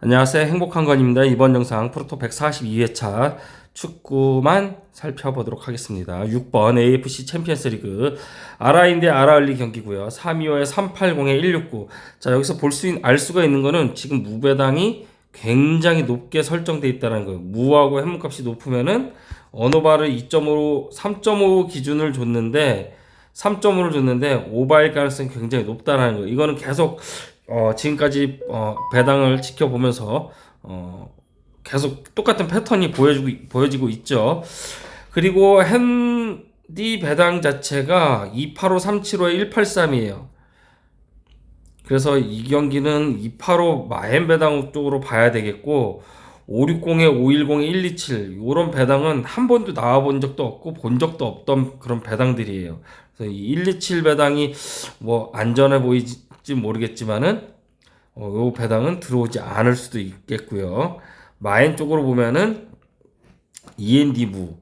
안녕하세요. 행복한 건입니다. 이번 영상 프로토 142회차 축구만 살펴보도록 하겠습니다. 6번 AFC 챔피언스 리그 아라인 대 아라을리 경기고요. 325에 380에 169. 자, 여기서 볼 수 있는 알 수가 있는 거는 지금 무배당이 굉장히 높게 설정돼 있다는 거예요. 무하고 해문값이 높으면은 언어바를 2.5, 3.5 기준을 줬는데 3.5를 줬는데 오바일 가능성이 굉장히 높다라는 거예요. 이거는 계속 어, 지금까지 어, 배당을 지켜보면서 어, 계속 똑같은 패턴이 보여지고 보여지고 있죠. 그리고 핸디 배당 자체가 285, 375에 183이에요. 그래서 이 경기는 285 마엔 배당 쪽으로 봐야 되겠고 560에 510에 127 이런 배당은 한 번도 나와 본 적도 없고 본 적도 없던 그런 배당들이에요. 그래서 이 127 배당이 뭐 안전해 보이지 모르겠지만은 어, 요 배당은 들어오지 않을 수도 있겠고요. 마엔 쪽으로 보면은 END 무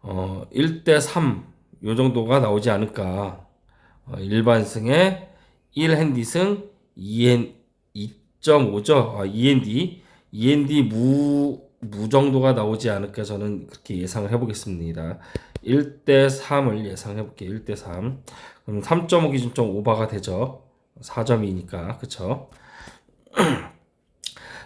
어, 1대 3 요 정도가 나오지 않을까. 어, 일반승에 1핸디승 2엔 2.5죠. 아, END END 무, 무 정도가 나오지 않을까 저는 그렇게 예상을 해보겠습니다. 1대 3을 예상해 볼게요. 1대 3. 그럼 3.5 기준점 오버가 되죠. 4점이니까. 그쵸?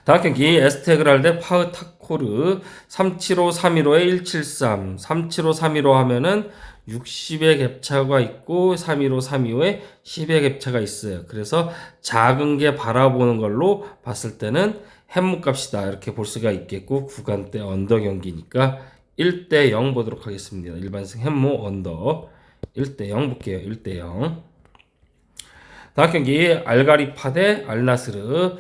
다음 경기 에스테그랄 대 파흐 타코르 375 315에 173 375 315 하면은 60의 갭차가 있고 315 325에 10의 갭차가 있어요. 그래서 작은 게 바라보는 걸로 봤을 때는 햄묵값이다 이렇게 볼 수가 있겠고 구간대 언더 경기니까 1대 0 보도록 하겠습니다. 일반승 햄무 언더 1대 0 볼게요. 1대 0 다음 경기 알가리파 대 알나스르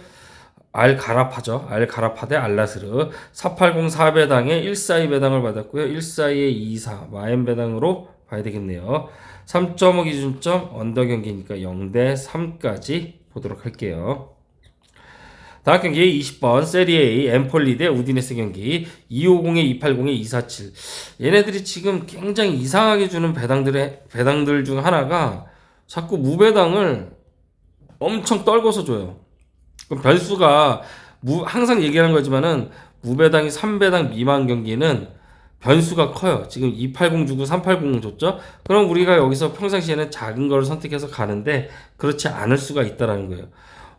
알가라파죠. 알가라파 대 알나스르 480 4 배당에 142 배당을 받았고요. 142에 24 마엔 배당으로 봐야 되겠네요. 3.5 기준점 언더 경기니까 0대 3까지 보도록 할게요. 다음 경기 20번 세리에 엠폴리 대 우디네스 경기 250에 280에 247 얘네들이 지금 굉장히 이상하게 주는 배당들의 배당들 중 하나가 자꾸 무배당을 엄청 떨궈서 줘요. 그럼 변수가 무, 항상 얘기하는 거지만은 무배당이 3배당 미만 경기는 변수가 커요. 지금 280 주고 380 줬죠? 그럼 우리가 여기서 평상시에는 작은 걸 선택해서 가는데 그렇지 않을 수가 있다라는 거예요.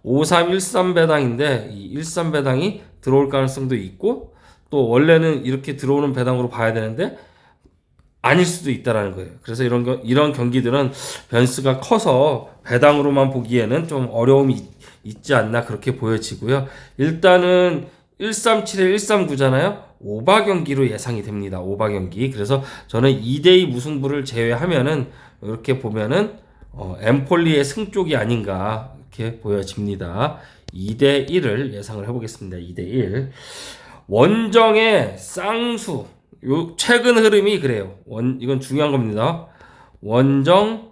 5313 배당인데 이13 배당이 들어올 가능성도 있고 또 원래는 이렇게 들어오는 배당으로 봐야 되는데 아닐 수도 있다라는 거예요. 그래서 이런 거 이런 경기들은 변수가 커서 배당으로만 보기에는 좀 어려움이 있, 있지 않나 그렇게 보여지고요. 일단은 137에 139잖아요. 오바 경기로 예상이 됩니다. 오바 경기. 그래서 저는 2대2 무승부를 제외하면은 이렇게 보면은 어, 엠폴리의 승 쪽이 아닌가 이렇게 보여집니다. 2대 1을 예상을 해보겠습니다. 2대 1. 원정의 쌍수. 요 최근 흐름이 그래요. 원 이건 중요한 겁니다. 원정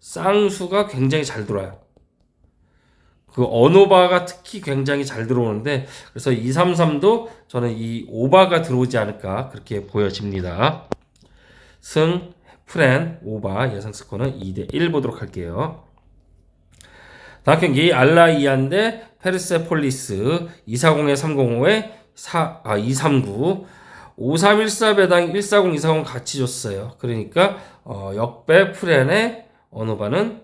쌍수가 굉장히 잘 돌아요. 그 언오바가 특히 굉장히 잘 들어오는데 그래서 233도 저는 이 오바가 들어오지 않을까 그렇게 보여집니다. 승 프렌 오바 예상 스코어는 2대 1 보도록 할게요. 다음 경기 알라이안 대 페르세폴리스 240에 305에 4, 아, 239 5314 배당 140 240 같이 줬어요. 그러니까 어, 역배 프렌의 언어바는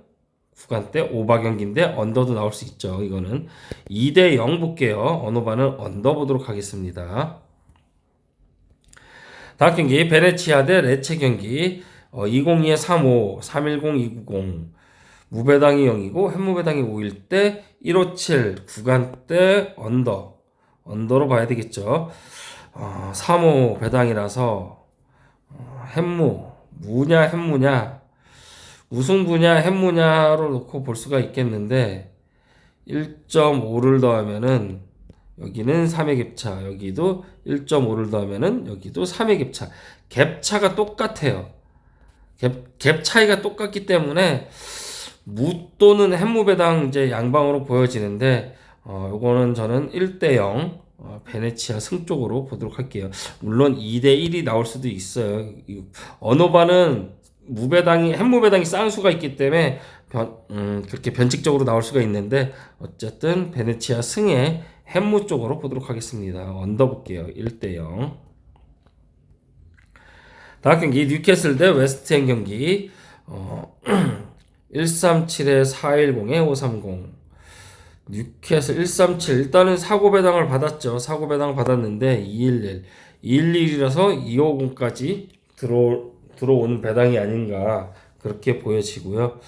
구간대 오바 경기인데 언더도 나올 수 있죠. 이거는 2대 0 볼게요. 언어바는 언더 보도록 하겠습니다. 다음 경기 베네치아 대 레체 경기 어, 202에 35 310 290 무배당이 0이고 햇무배당이 5일 때 157 구간대 언더 언더로 봐야 되겠죠. 어, 3호 배당이라서 어, 햇무 무냐 햇무냐 우승부냐 햇무냐로 놓고 볼 수가 있겠는데 1.5를 더하면은 여기는 3의 갭차 여기도 1.5를 더하면은 여기도 3의 갭차. 갭차가 똑같아요. 갭, 갭 차이가 똑같기 때문에 무 또는 햇무배당 이제 양방으로 보여지는데 어, 요거는 저는 1대 0 어, 베네치아 승 쪽으로 보도록 할게요. 물론 2대 1이 나올 수도 있어요. 이 언어바는 무배당이 햇무배당이 쌍수가 있기 때문에 변, 음, 그렇게 변칙적으로 나올 수가 있는데 어쨌든 베네치아 승에 햄무 쪽으로 보도록 하겠습니다. 언더 볼게요. 1대 0. 다음 경기 뉴캐슬 대 웨스트햄 경기 어, 137에 410에 530 뉴캐슬 137 일단은 사고 배당을 받았죠. 사고 배당 받았는데 211 211이라서 250까지 들어 들어오는 배당이 아닌가 그렇게 보여지고요.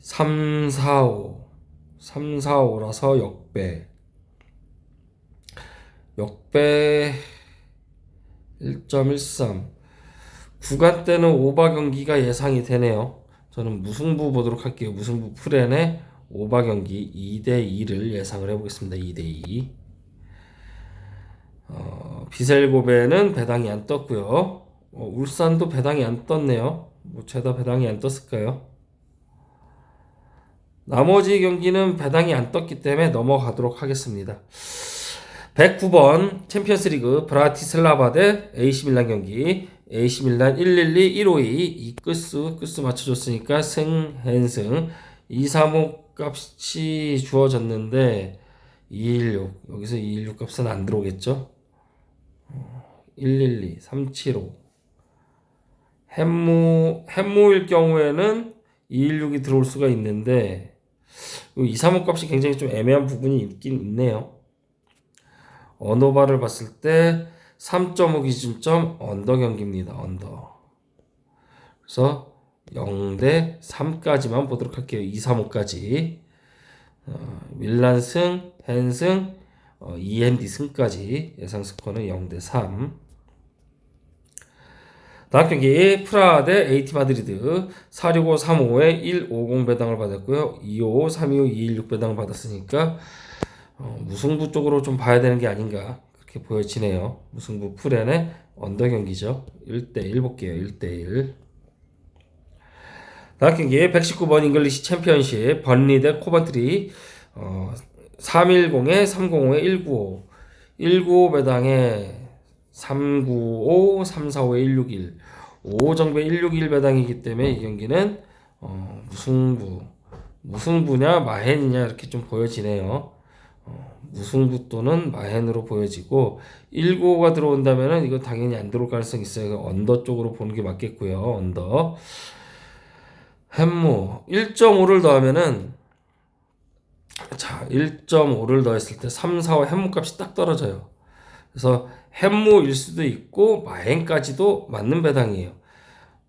345 345라서 역배 역배 1.13 구간대는 오바 경기가 예상이 되네요. 저는 무승부 보도록 할게요. 무승부 프렌의 오바 경기 2대 2를 예상을 해보겠습니다. 2대 2. 어, 비셀고베는 배당이 안 떴고요. 어, 울산도 배당이 안 떴네요. 뭐 죄다 배당이 안 떴을까요? 나머지 경기는 배당이 안 떴기 때문에 넘어가도록 하겠습니다. 109번 챔피언스리그 브라티슬라바 대 AC 밀란 경기 AC 밀란 112 152 이 끝수 끝수 맞춰줬으니까 승 헨승 235 값이 주어졌는데 216 여기서 216 값은 안 들어오겠죠 112 375 햄무 햄무일 경우에는 216이 들어올 수가 있는데 235 값이 굉장히 좀 애매한 부분이 있긴 있네요 언어바를 봤을 때 3.5 기준점 언더 경기입니다. 언더. 그래서 0 대 3까지만 보도록 할게요. 2, 3, 5까지. 어, 밀란 승, 헨 승, 어, END 승까지 예상 스코어는 0 대 3. 다음 경기 프라 대 AT 마드리드 465 35에 150 배당을 받았고요. 255 325 216 배당을 받았으니까 어, 무승부 쪽으로 좀 봐야 되는 게 아닌가 그렇게 보여지네요. 무승부 프렌의 언더 경기죠. 1대1 볼게요. 1대1. 다음 경기 119번 잉글리시 챔피언십 번리 대 코번트리 어, 310에 305에 195 195 배당에 395, 345에 161 5정배 161 배당이기 때문에 이 경기는 어, 무승부 무승부냐 마헨이냐 이렇게 좀 보여지네요. 어, 무승부 또는 마헨으로 보여지고 195가 들어온다면은 이거 당연히 안 들어올 가능성이 있어요. 언더 쪽으로 보는 게 맞겠고요. 언더. 햄무 1.5를 더하면은 자, 1.5를 더했을 때 3, 4, 5 햄무 값이 딱 떨어져요. 그래서 햄무일 수도 있고 마행까지도 맞는 배당이에요.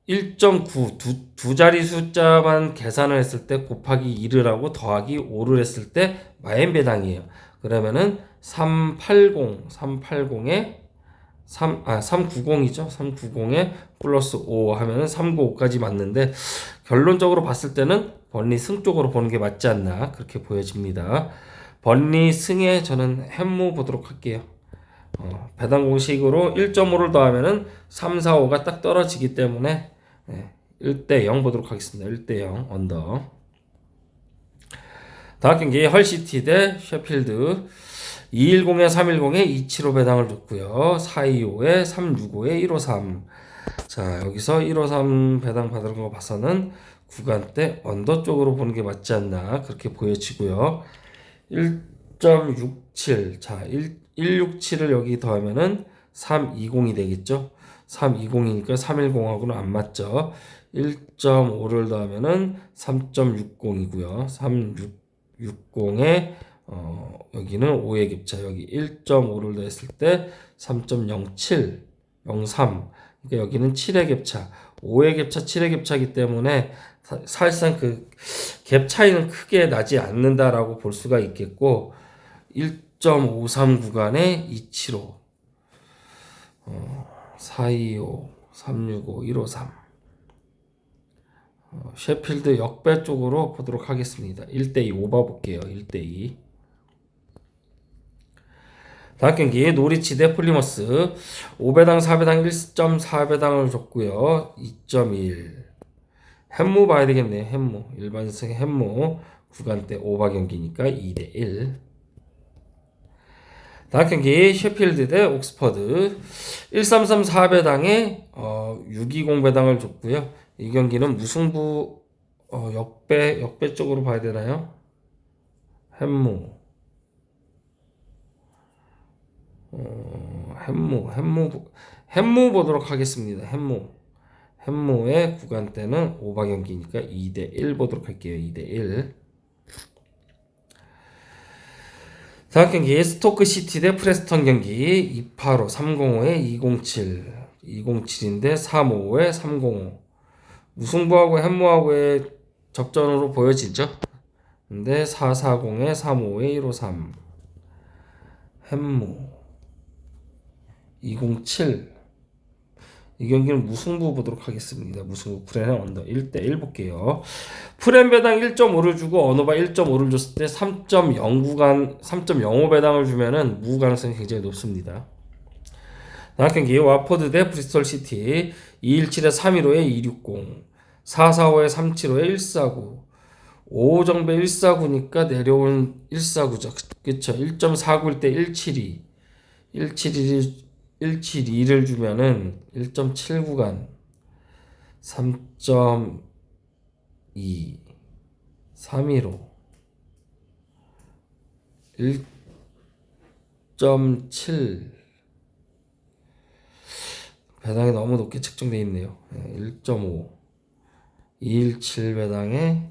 1.9 두, 두 자리 숫자만 계산을 했을 때 곱하기 2를 하고 더하기 5를 했을 때 마엔 배당이에요. 그러면은 380 380에 3, 아, 390이죠. 390에 플러스 5 하면은 395까지 맞는데 결론적으로 봤을 때는 번리 승 쪽으로 보는 게 맞지 않나 그렇게 보여집니다. 번리 승에 저는 햄무 보도록 할게요. 어, 배당 공식으로 1.5를 더하면은 3, 4, 5가 딱 떨어지기 때문에 네, 1대 0 보도록 하겠습니다. 1대 0 언더. 다음 경기 헐시티 대 셰필드 210에 310에 275 배당을 줬고요. 425에 365에 153. 자, 여기서 153 배당 받은 거 봐서는 구간대 언더 쪽으로 보는 게 맞지 않나 그렇게 보여지고요. 1.67. 자, 1, 167을 여기 더하면은 320이 되겠죠. 320이니까 310하고는 안 맞죠. 1.5를 더하면은 3.60이고요. 360에 어, 여기는 5의 겹차 여기 1.5를 더했을 때 3.07, 03. 그러니까 여기는 7의 겹차, 5의 겹차, 7의 겹차이기 때문에 사, 사실상 그 갭 차이는 크게 나지 않는다라고 볼 수가 있겠고 1.53 구간에 275 어, 425, 365, 153 어, 셰필드 역배 쪽으로 보도록 하겠습니다. 1대2 오버 볼게요. 1대2 다음 경기 노리치 대 폴리머스. 5배당 4배당 1.4배당을 줬고요. 2.1 햄무 봐야 되겠네 햄무. 일반승 햄무. 구간대 오바 경기니까 2대 1 다음 경기 셰필드 대 옥스퍼드. 133 4배당에 어, 620 배당을 줬고요. 이 경기는 무승부 어, 역배 역배 쪽으로 봐야 되나요? 햄무 햄무 햄무 햄무 보도록 하겠습니다. 햄무 햄무의 구간대는 오바 경기니까 2대 1 보도록 할게요. 2대 1. 다음 경기 스토크 시티 대 프레스턴 경기 285 305에 207 207인데 355에 305 무승부하고 햄무하고의 접전으로 보여지죠. 근데 440에 355에 153 햄무 207 이 경기는 무승부 보도록 하겠습니다. 무승부 프렌의 언더 1대1 볼게요. 프렌 배당 1.5를 주고 언어바 1.5를 줬을 때 3.0 구간 3.05 배당을 주면은 무 가능성이 굉장히 높습니다. 다음 경기 와포드 대 브리스톨 시티 217에 315에 260 445에 375에 149 5정배 149니까 내려온 149죠. 그쵸? 1.49일 때 172 171 172를 주면은 1.7 구간 3.2 315 1.7 배당이 너무 높게 책정되어 있네요. 1.5 217 배당에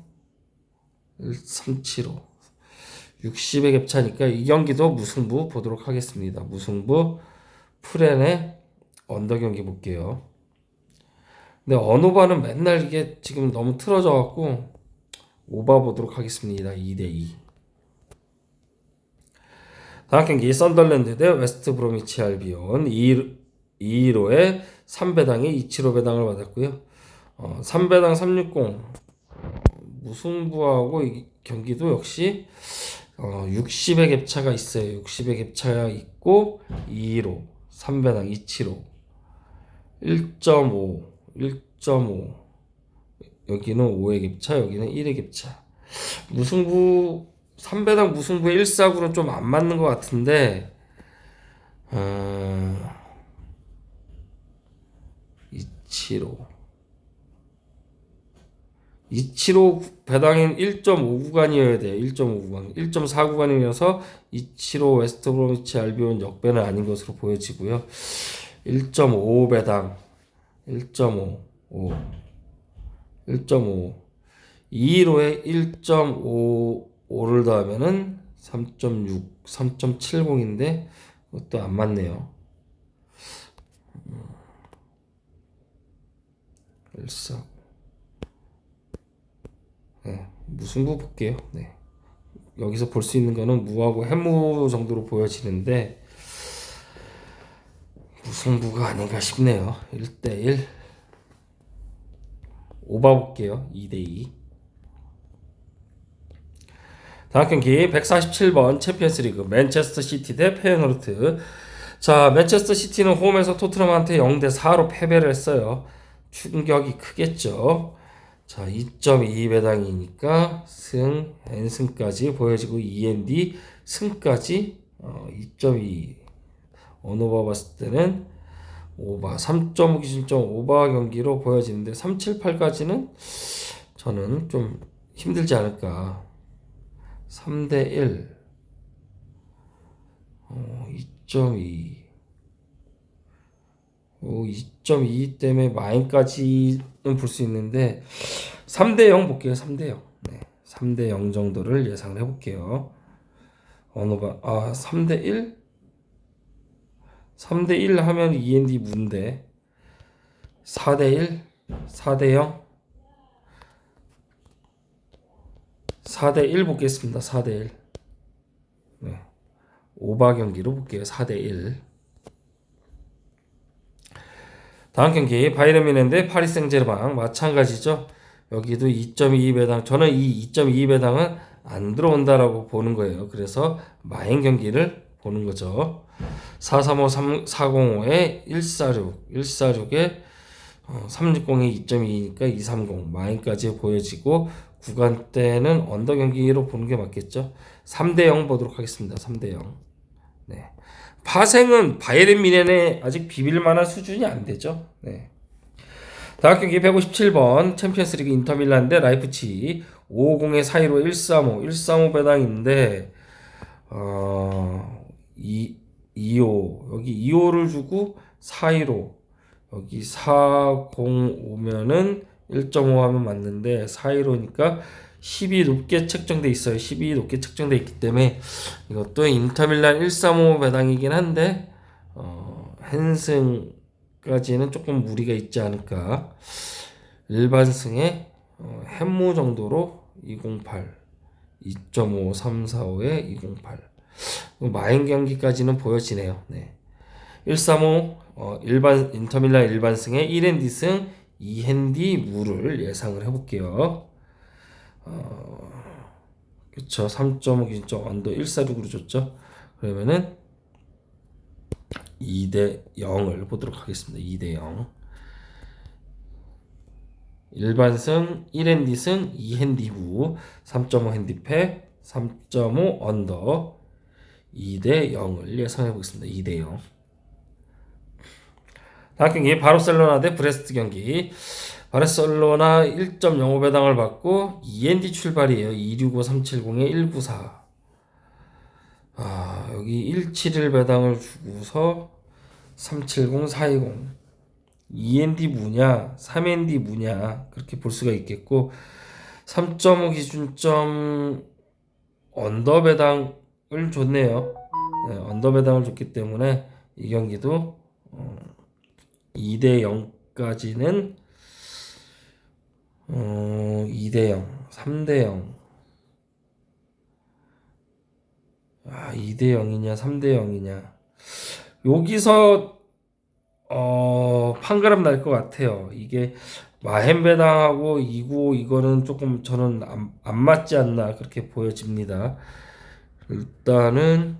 375 60의 갭차니까 이 경기도 무승부 보도록 하겠습니다. 무승부 프렌의 언더 경기 볼게요. 근데 언오바는 맨날 이게 지금 너무 틀어져 갖고 오바 보도록 하겠습니다. 2대 2. 다음 경기 썬덜랜드 대 웨스트 브로미치 알비온 2, 215에 3배당이 275배당을 받았고요. 어, 3배당 360 무승부하고 이 경기도 역시 어, 60의 갭차가 있어요. 60의 갭차가 있고 215 3배당 275 1.5 1.5 여기는 5의 갭차 여기는 1의 갭차. 무승부 3배당 무승부의 1사구는 좀 안 맞는 것 같은데 어, 275 275 배당인 1.5구간이어야 돼요. 1.5구간. 1.4구간이어서 275 웨스트 브로미치 알비온 역배는 아닌 것으로 보여지고요. 1.5 배당 1.5 5 1.5 215에 1.55를 더하면은 3.6 3.70인데 그것도 안 맞네요. 1.4 네, 무승부 볼게요. 네. 여기서 볼 수 있는 거는 무하고 해무 정도로 보여지는데 무승부가 아닌가 싶네요. 1대1 오바 볼게요. 2대2 다음 경기 147번 챔피언스 리그 맨체스터 시티 대 페어노르트 자 맨체스터 시티는 홈에서 토트넘한테 0대 4로 패배를 했어요. 충격이 크겠죠. 자, 2.2 배당이니까 승, n승까지 보여지고 END 승까지 어, 2.2 언어바 봤을 때는 오바 3.5 기준점 오바 경기로 보여지는데 378까지는 저는 좀 힘들지 않을까. 3대 1 어, 2.2 2.2 때문에 마인까지는 볼 수 있는데 3대 0 볼게요. 3대 0. 네. 3대 0 정도를 예상을 해 볼게요. 언어가 아 3대 1? 3대 1 하면 END 문데 4대 1? 4대 0? 4대 1 보겠습니다. 4대 1. 네. 오바 경기로 볼게요. 4대 1. 다음 경기 바이에른 뮌헨 파리 생제르맹 마찬가지죠. 여기도 2.2 배당. 저는 이 2.2 배당은 안 들어온다라고 보는 거예요. 그래서 마인 경기를 보는 거죠. 435 405에 146, 146에 360에 2.2니까 230 마인까지 보여지고 구간대는 언더 경기로 보는 게 맞겠죠. 3대 0 보도록 하겠습니다. 3대 0. 네. 파생은 바이에른 미넨에 아직 비빌 만한 수준이 안 되죠. 네. 다음 경기 157번 챔피언스리그 인터밀란 대 라이프치 550에 415 135 135 배당인데 어 2, 25 여기 여기 2호를 주고 415 여기 405면은 1.5 하면 맞는데 415니까 10이 높게 책정돼 있어요. 10이 높게 책정돼 있기 때문에 이것도 인터밀란 135 배당이긴 한데 어, 헨승까지는 조금 무리가 있지 않을까. 일반승의 어, 햄무 정도로 208 2.5 345에 208 마인 경기까지는 보여지네요. 네. 135 어, 일반 인터밀란 일반승의 1핸디승 2핸디 무를 예상을 해볼게요. 어, 그쵸 3.5 기준점 언더 146으로 줬죠. 그러면은 2대 0을 보도록 하겠습니다. 2대 0 일반승 1핸디승 2핸디 무3.5 핸디패 3.5 언더 2대 0을 예상해 보겠습니다. 2대 0 다음 경기 바르셀로나 대 브레스트 경기 바르셀로나 1.05 배당을 받고 2ND 출발이에요. 265 370에 194 아, 여기 171 배당을 주고서 370 420 2ND 무냐 3ND 무냐 그렇게 볼 수가 있겠고 3.5 기준점 언더 배당을 줬네요. 네, 언더 배당을 줬기 때문에 이 경기도 어, 2대 0까지는 어, 2대 0, 3대 0. 아, 2대 0이냐, 3대 0이냐. 여기서 어, 판가름 날 것 같아요. 이게 마헨배당하고 295 이거는 조금 저는 안, 안 맞지 않나 그렇게 보여집니다. 일단은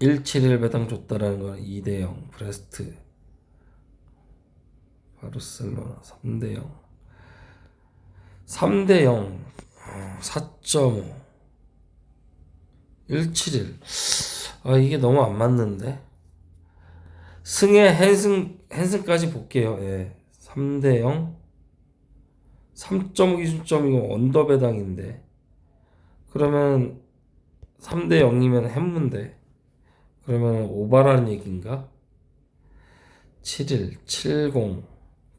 171 배당 줬다라는 건 2대 0 브레스트 바르셀로나 3대 0 3대 0 4.5 171 아 이게 너무 안 맞는데 승의 헨승 헨승까지 볼게요. 예. 3대 0 3.5 기준점이고 언더 배당인데 그러면 3대 0이면 햄문데 그러면 오바라는 얘기인가? 71 70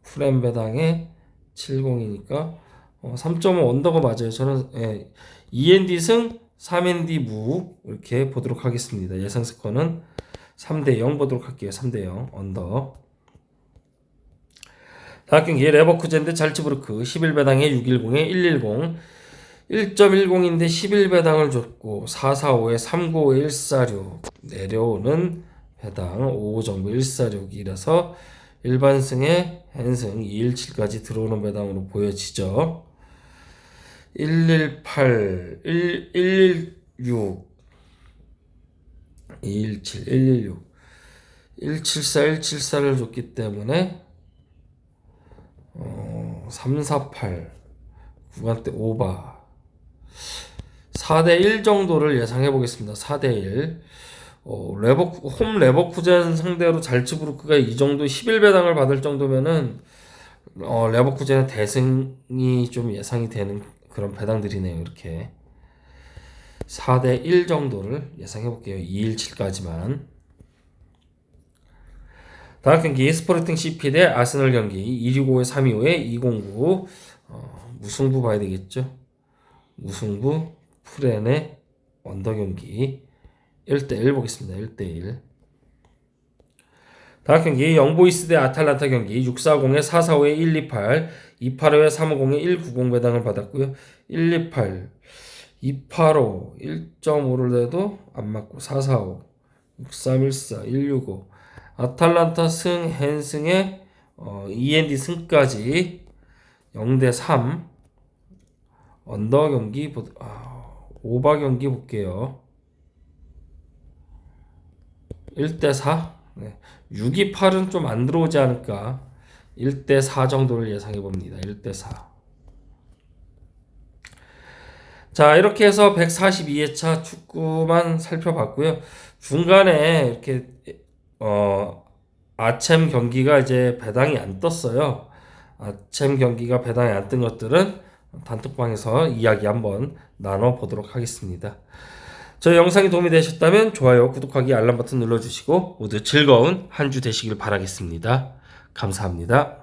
프렘 배당에 70이니까 어, 3.5 언더가 맞아요. 저는 예, 2ND 승 3ND 무 이렇게 보도록 하겠습니다. 예상 스코어는 3대 0 보도록 할게요. 3대 0 언더. 다음 경기 레버쿠젠 대 잘츠부르크 11배당에 610에 110 1.10인데 11배당을 줬고 445에 395에 146 내려오는 배당 5 정도 146이라서 일반승에 헨승 217까지 들어오는 배당으로 보여지죠. 118 1, 116 217 116 174 174를 줬기 때문에 어, 348 구간대 오바. 4대 1 정도를 예상해 보겠습니다. 4대 1 어, 레버 홈 레버쿠젠 상대로 잘츠부르크가 이 정도 11배당을 받을 정도면은 어, 레버쿠젠의 대승이 좀 예상이 되는 그런 배당들이네요. 이렇게 4대 1 정도를 예상해 볼게요. 217까지만. 다음 경기 스포르팅 CP 대 아스널 경기 265에 325에 209 어, 무승부 봐야 되겠죠. 무승부 프렌의 언더 경기 1대1 보겠습니다. 1대1 다음 경기 영보이스 대 아탈란타 경기 640에 445에 128 285에 350에 190 배당을 받았고요. 128 285 1.5를 내도 안 맞고 445 6314 165 아탈란타 승 헨승의 어, END 승까지 0대 3 언더 경기 보 아, 오바 경기 볼게요. 1대 4 네. 6이 8은 좀 안 들어오지 않을까 1대 4 정도를 예상해 봅니다. 1대 4 자, 이렇게 해서 142회차 축구만 살펴봤고요. 중간에 이렇게 어 아챔 경기가 이제 배당이 안 떴어요. 아챔 경기가 배당이 안 뜬 것들은 단톡방에서 이야기 한번 나눠 보도록 하겠습니다. 저희 영상이 도움이 되셨다면 좋아요, 구독하기, 알람 버튼 눌러주시고 모두 즐거운 한 주 되시길 바라겠습니다. 감사합니다.